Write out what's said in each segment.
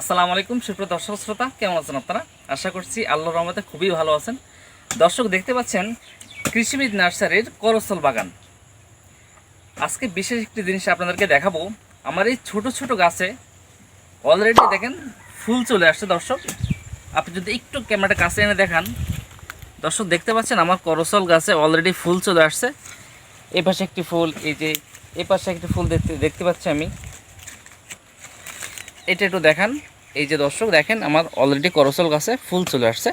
আসসালামু আলাইকুম, সুপ্রিয় দর্শক শ্রোতা, কেমন আছেন আপনারা? আশা করছি আল্লাহর রহমতে খুবই ভালো আছেন। দর্শক, দেখতে পাচ্ছেন, কৃষিবিদ নার্সারির করসল বাগান। আজকে বিশেষ একটি জিনিস আপনাদেরকে দেখাবো। আমার এই ছোট ছোট গাছে অলরেডি দেখেন, ফুল চলে আসছে, দর্শক। আপনি যদি একটু ক্যামেরাটা কাছে এনে দেখান। দর্শক, দেখতে পাচ্ছেন, আমার করসল গাছে অলরেডি ফুল চলে আসছে। এই পাশে একটি ফুল, এই যে এই পাশে একটি ফুল দেখতে দেখতে পাচ্ছি আমি। এটা একটু দেখান। এই যে দর্শক, দেখেন আমার অলরেডি করসল গাছে ফুল চলে আসছে।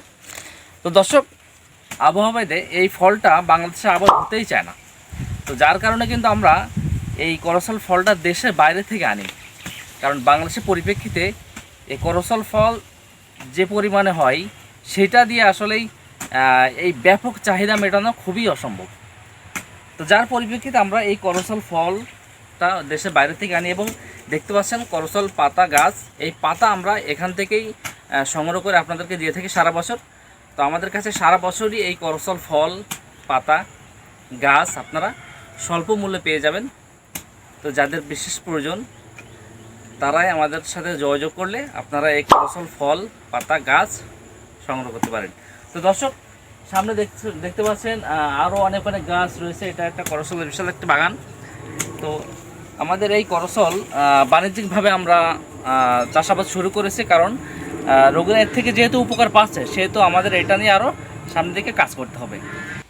তো দর্শক আবহাওয়াতে এই ফলটা বাংলাদেশে আবার হতেই চায় না। তো যার কারণে কিন্তু আমরা এই করসল ফলটা দেশের বাইরে থেকে আনি। কারণ বাংলাদেশের পরিপ্রেক্ষিতে এই করসল ফল যে পরিমাণে হয়, সেটা দিয়ে আসলেই এই ব্যাপক চাহিদা মেটানো খুবই অসম্ভব। তো যার পরিপ্রেক্ষিতে আমরা এই করসল ফলটা দেশের বাইরে থেকে আনি এবং দেখতে পাচ্ছেন করসল পাতা গাছ। এই পাতা আমরা এখান থেকেই সংগ্রহ করে আপনাদেরকে দিয়ে থাকি সারা বছর। তো আমাদের কাছে সারা বছরই এই করসল ফল, পাতা, গাছ আপনারা স্বল্প মূল্যে পেয়ে যাবেন। তো যাদের বিশেষ প্রয়োজন, তারাই আমাদের সাথে যোগাযোগ করলে আপনারা এই করসল ফল, পাতা, গাছ সংগ্রহ করতে পারেন। তো দর্শক, সামনে দেখতে পাচ্ছেন আরও অনেক অনেক গাছ রয়েছে। এটা একটা করসলের বিশাল একটা বাগান। তো আমাদের এই করসল বাণিজ্যিকভাবে আমরা চাষাবাদ শুরু করেছি কারণ রোগীরা এর থেকে যেহেতু উপকার পাচ্ছে, সেহেতু আমাদের এটা নিয়ে আরও সামনের দিকে কাজ করতে হবে।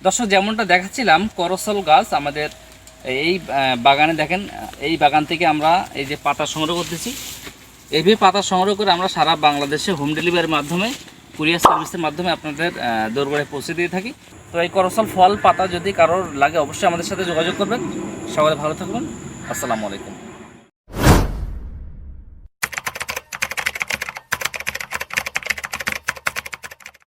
দর্শক, যেমনটা দেখাচ্ছিলাম করসল গাছ আমাদের এই বাগানে দেখেন, এই বাগান থেকে আমরা এই যে পাতা সংগ্রহ করতেছি। এইভাবে পাতা সংগ্রহ করে আমরা সারা বাংলাদেশে হোম ডেলিভারির মাধ্যমে, কুরিয়ার সার্ভিসের মাধ্যমে আপনাদের দরবারে পৌঁছে দিয়ে থাকি। তো এই করসল ফল, পাতা যদি কারোর লাগে, অবশ্যই আমাদের সাথে যোগাযোগ করবেন। সবাই ভালো থাকবেন। আসসালামু আলাইকুম।